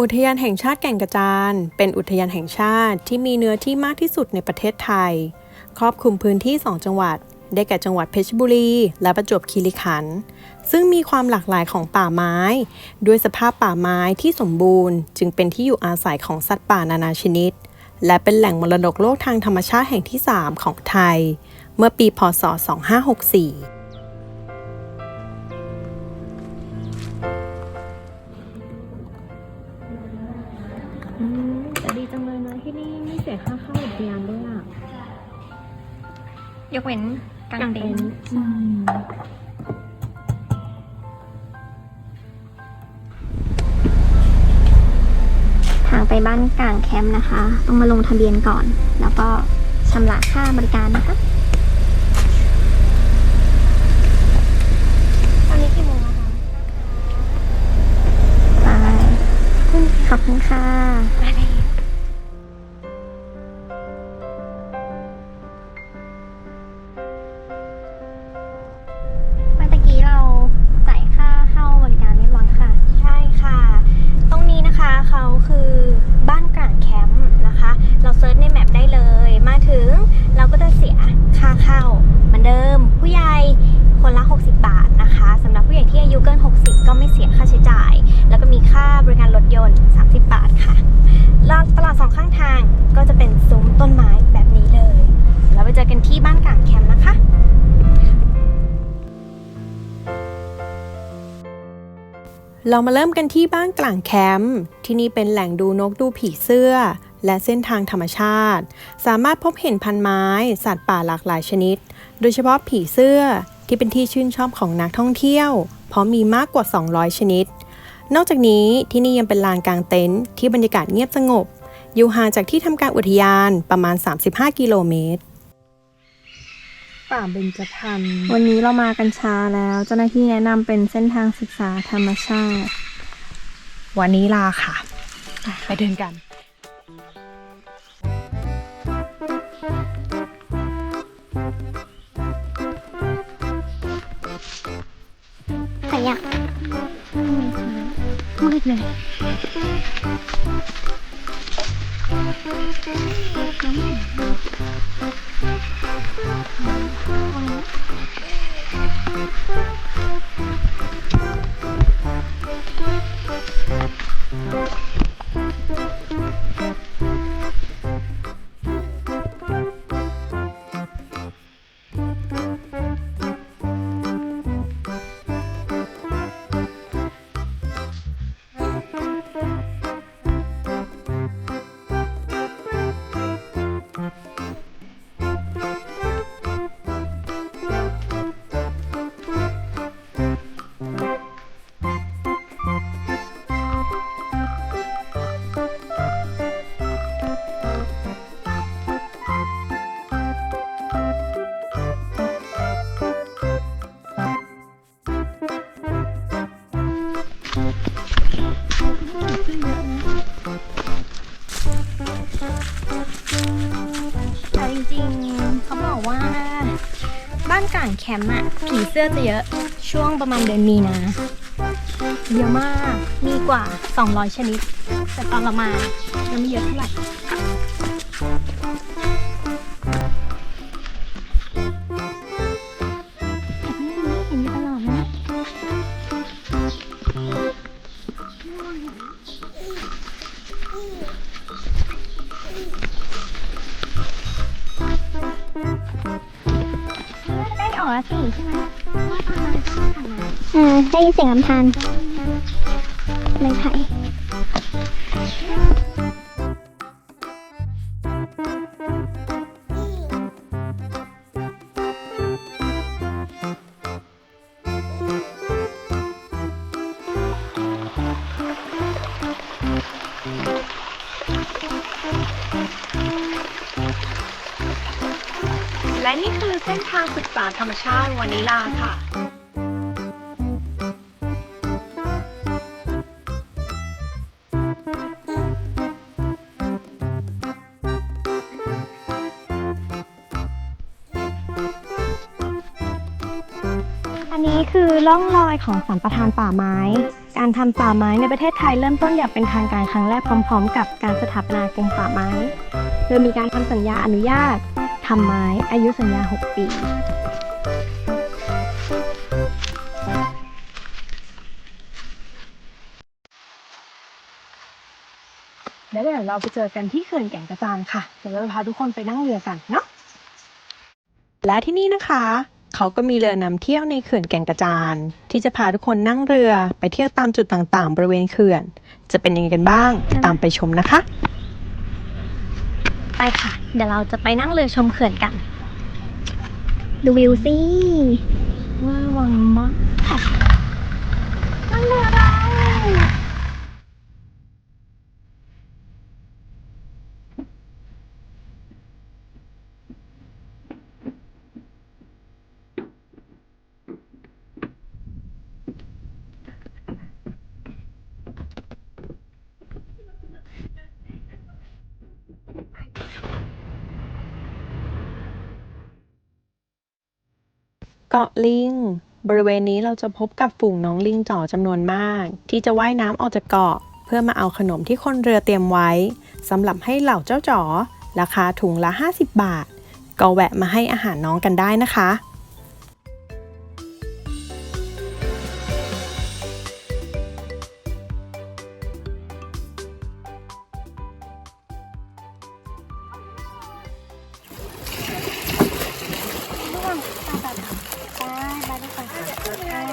อุทยานแห่งชาติแก่งกระจาน เป็นอุทยานแห่งชาติที่มีเนื้อที่มากที่สุดในประเทศไทย ครอบคลุมพื้นที่ 2 จังหวัด ได้แก่จังหวัดเพชรบุรี และประจวบคีรีขันธ์ ซึ่งมีความหลากหลายของป่าไม้ ด้วยสภาพป่าไม้ที่สมบูรณ์ จึงเป็นที่อยู่อาศัยของสัตว์ป่านานาชนิด และเป็นแหล่งมรดกโลกทางธรรมชาติแห่งที่ 3 ของไทย เมื่อปีพศ 2564 ที่นี่ไม่เสียค่าเข้าอุทยานด้วยอะยกเว้นกางเต็นท์ใช่ทางไปบ้านกลางแคมป์นะคะ ต้องมาลงทะเบียนก่อน แล้วก็ชำระค่าบริการนะคะ เรามาเริ่มกันที่บ้านกลางแคมป์ที่นี่เป็นแหล่งดูนกดูผีเสื้อ และเส้นทางธรรมชาติ สามารถพบเห็นพันไม้ สัตว์ป่าหลากหลายชนิด โดยเฉพาะผีเสื้อที่เป็นที่ชื่นชอบของนักท่องเที่ยว เพราะมีมากกว่า 200 ชนิด นอกจากนี้ที่นี่ยังเป็นลานกลางเต็นท์ที่บรรยากาศเงียบสงบ อยู่ห่างจากที่ทำการอุทยานประมาณ 35 กิโลเมตร ป่าเบญจพรรณวันนี้เรามากันช้าแล้ว เจ้าหน้าที่แนะนำเป็นเส้นทางศึกษาธรรมชาติ วันนี้ลาค่ะ ไปเดินกันขยักมืดเลยแต่ มป์อะผีเสื้อจะเยอะช่วงประมาณเดือนมีนาเยอะมากมีกว่า 200 ชนิด แต่ตอนเรามายังไม่เยอะเท่าไหร่ อได้ยินเสียงลำธารไม่ไผ่และนี่คือเส้นทางศึกษาธรรมชาติวานิลาค่ะ ร่องรอยของสัมปทานป่าไม้ การทำป่าไม้ในประเทศไทยเริ่มต้นอย่างเป็นทางการครั้งแรกพร้อม ๆ กับการสถาปนากรมป่าไม้ โดยมีการทำสัญญาอนุญาตทำไม้อายุสัญญา 6 ปีแล้วเดี๋ยวเราไปเจอกันที่เขื่อนแก่งกระจานค่ะ เดี๋ยวเราพาทุกคนไปนั่งเรือกันเนาะ และที่นี่นะคะ เขาก็มีเรือนำเที่ยวในเขื่อนแก่งกระจาน ที่จะพาทุกคนนั่งเรือไปเที่ยวตามจุดต่างๆ บริเวณเขื่อน จะเป็นยังไงกันบ้าง ตามไปชมนะคะ ไปค่ะ เดี๋ยวเราจะไปนั่งเรือชมเขื่อนกัน ดูวิวสิว้าวังมาก เกาะลิง บริเวณนี้เราจะพบกับฝูงน้องลิงจ่อจำนวนมาก ที่จะว่ายน้ำออกจากเกาะ เพื่อมาเอาขนมที่คนเรือเตรียมไว้สำหรับให้เหล่าเจ้าจ๋อราคาถุงละ 50 บาท ก็แวะมาให้อาหารน้องกันได้นะคะ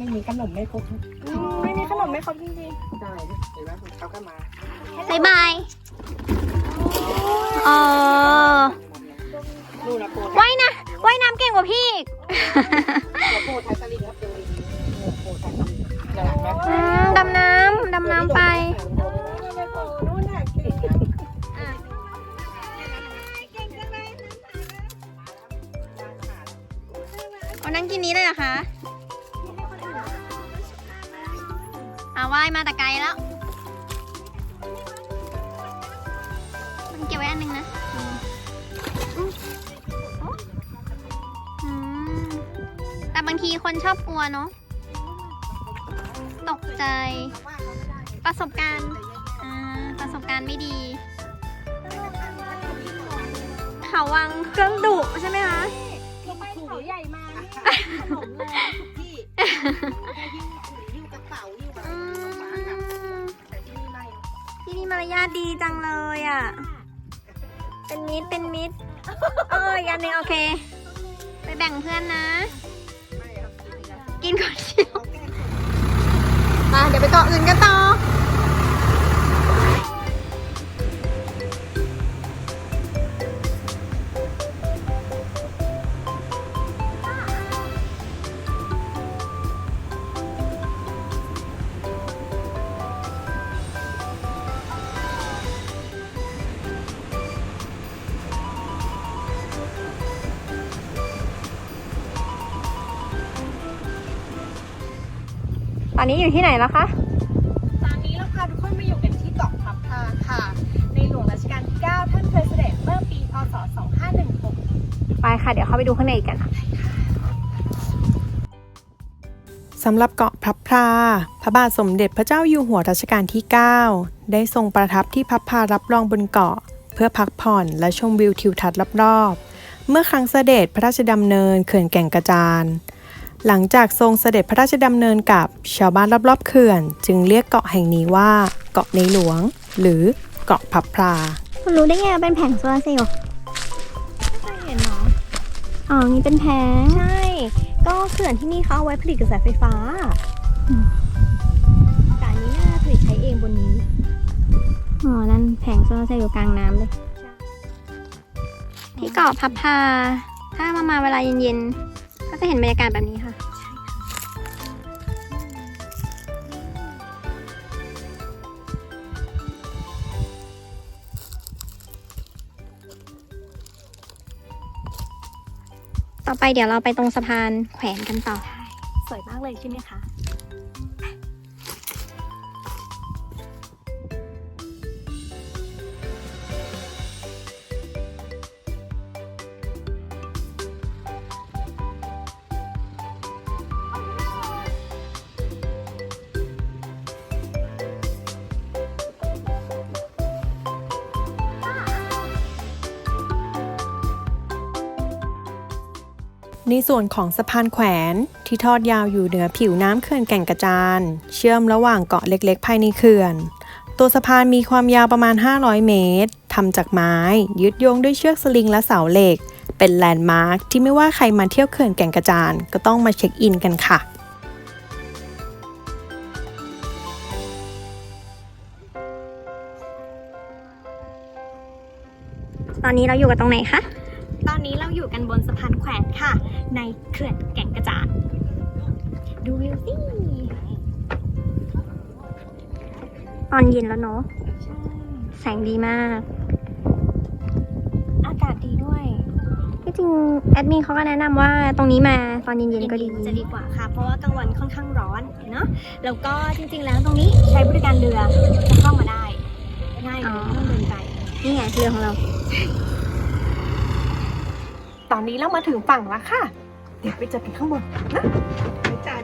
ขนมไม่ครบไม่มีขนมไม่ครบจริงได้เห็นไหมเขาก็มาบายบายอ๋อดูนะโปรว่ายนะว่ายน้ำเก่งกว่าพี่อีกโปรไทยสลิงครับดูโปรไทยสลิงจะหลังไหมอืมดำน้ำดำน้ำไปเอานั่งกินนี้เลยเหรอคะ อาว่ายมาแต่ไกลแล้ว มันเก็บไว้อันหนึงนะอืมอืมแต่บางทีคนชอบกลัวเนาะ ตกใจ ประสบการณ์อ่าประสบการณ์ไม่ดี เขาวังเครื่องดุใช่ไหมคะเขาใหญ่มาขนมเลยทุกที่ มารยาทดีจังเลยอะ เป็นมิตรเป็นมิตร เอออีกอันหนึงโอเค ไปแบ่งเพื่อนนะ กินก่อนเชียวมาเดี๋ยวไปเกาะอื่นกันต่อ นนี้อยู่ที่ไหนแล้วคะตอนนี้เราพาทุกคนมาอยู่กันที่เกาะพับพาค่ะ ในหลวงรัชกาลที่ 9 ท่านเคยเสด็จเมื่อปี พศ 2516 ไปค่ะ เดี๋ยวเข้าไปดูข้างในกันสำหรับเกาะพลับพลาพระบาทสมเด็จพระเจ้าอยู่หัวรัชกาลที่ 9 ได้ทรงประทับที่พับพลารับรองบนเกาะ เพื่อพักผ่อนและชมวิวทิวทัศน์รอบๆ เมื่อครั้งเสด็จพระราชดำเนินเขื่อนแก่งกระจาน หลังจากทรงเสด็จพระราชดำเนินกับชาวบ้านรอบๆเขื่อน จึงเรียกเกาะแห่งนี้ว่า เกาะในหลวง หรือเกาะพลับพลาคุณรู้ได้ไงว่าเป็นแผงโซลาร์เซลล์เคยเห็นเนาะอ๋อ นี่เป็นแผง ใช่ ก็เขื่อนที่นี่เขาเอาไว้ผลิตกระแสไฟฟ้าแต่อันนี้น่าผลิตใช้เองบนนี้ อ๋อ นั่นแผงโซลาร์เซลล์อยู่กลางน้ำเลยที่เกาะพับพาถ้ามามาเวลาเย็นๆก็ จะเห็นบรรยากาศแบบนี้ค่ะ ต่อไปเดี๋ยวเราไปตรงสะพานแขวนกันต่อ สวยมากเลยใช่ไหมคะ ในส่วนของสะพานแขวนที่ทอดยาวอยู่เหนือผิวน้ำเขื่อนแก่งกระจาน เชื่อมระหว่างเกาะเล็กๆ ภายในเขื่อน ตัวสะพานมีความยาวประมาณ 500 เมตรทำจากไม้ ยึดโยงด้วยเชือกสลิงและเสาเหล็ก เป็นแลนด์มาร์คที่ไม่ว่าใครมาเที่ยวเขื่อนแก่งกระจาน ก็ต้องมาเช็คอินกันค่ะตอนนี้เราอยู่กันตรงไหนคะ ตอนนี้เราอยู่กันบนสะพานแขวนค่ะ ในเขื่อนแก่งกระจานดูวิวสิตอนเย็นแล้วเนาะแสงดีมาก อากาศดีด้วยที่จริงแอดมินเขาก็แนะนำว่าตรงนี้มาตอนเย็นๆก็ดีจะดีกว่าค่ะ เพราะว่ากลางวันค่อนข้างร้อนเนาะแล้วก็จริง ๆ แล้วตรงนี้ใช้บริการเรือจะเข้ามาได้ง่ายเลยไม่ต้องเดินไกลนี่ไงเรือของเรา ตอนนี้เรามาถึงฝั่งแล้วค่ะ เดี๋ยวไปเจอกันข้างบนนะไปจ้า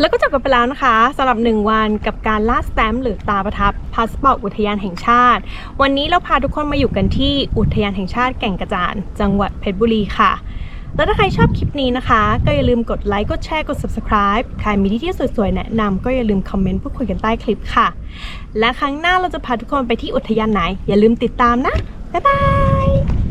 แล้วก็จบกันไปแล้วนะคะสำหรับ 1 วันกับการล่าสแตมป์หรือตาประทับพาสปอร์ตอุทยานแห่งชาติ วันนี้เราพาทุกคนมาอยู่กันที่อุทยานแห่งชาติแก่งกระจาน จังหวัดเพชรบุรีค่ะ แล้วถ้าใครชอบคลิปนี้นะคะ ก็อย่าลืมกดไลค์ กดแชร์ กด subscribe ใครมีที่เที่ยวสวยๆ แนะนำก็อย่าลืมคอมเมนต์พูดคุยกันใต้คลิปค่ะ และครั้งหน้าเราจะพาทุกคนไปที่อุทยานไหน อย่าลืมติดตามนะ บ๊ายบาย